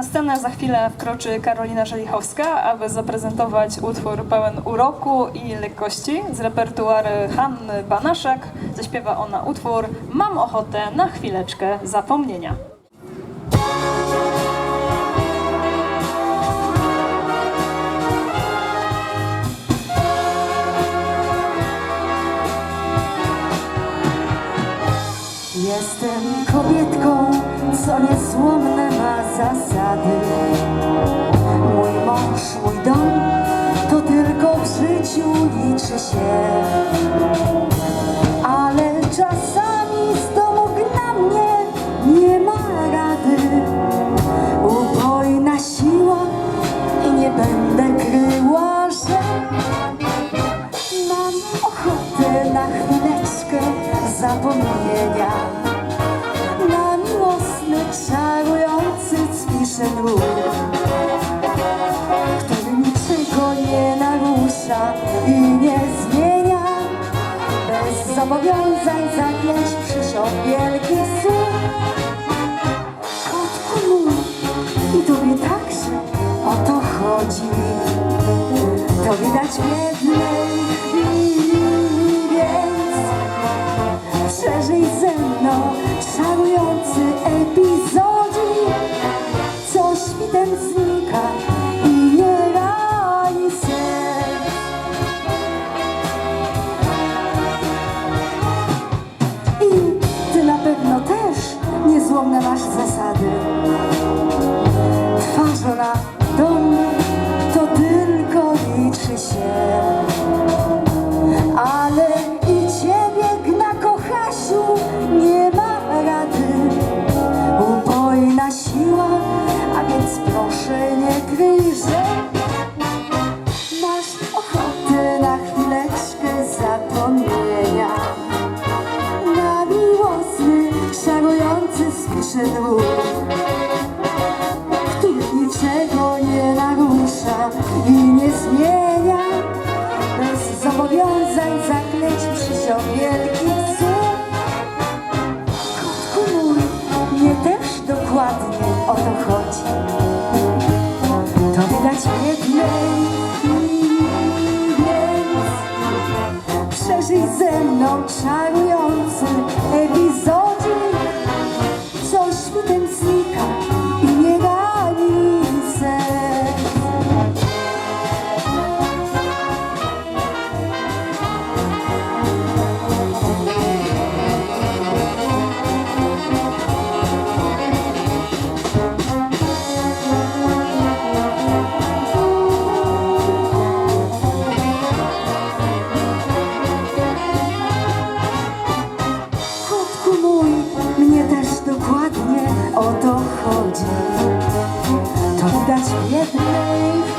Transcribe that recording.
Na scenę za chwilę wkroczy Karolina Żelichowska, aby zaprezentować utwór pełen uroku i lekkości z repertuaru Hanny Banaszak. Zaśpiewa ona utwór Mam ochotę na chwileczkę zapomnienia. Jestem kobietką, co niezłomne ma zasady. Mój mąż, mój dom, to tylko w życiu liczy się. Ale czasami ruch Który niczego nie narusza i nie zmienia. Bez zobowiązań zaklęć przysiąg wielki słuch Kotku mój i tobie także o to chodzi. To widać w niezłomne masz zasady. Twa żona do mnie to tylko liczy się. Szarujący spiszy ruch który niczego nie narusza i nie zmienia. Bez zobowiązań zaklęć przysiąg wielkich słów. Kotku mój, mnie też dokładnie o to chodzi. To widać w dokładnie o to chodzi. To widać w jednej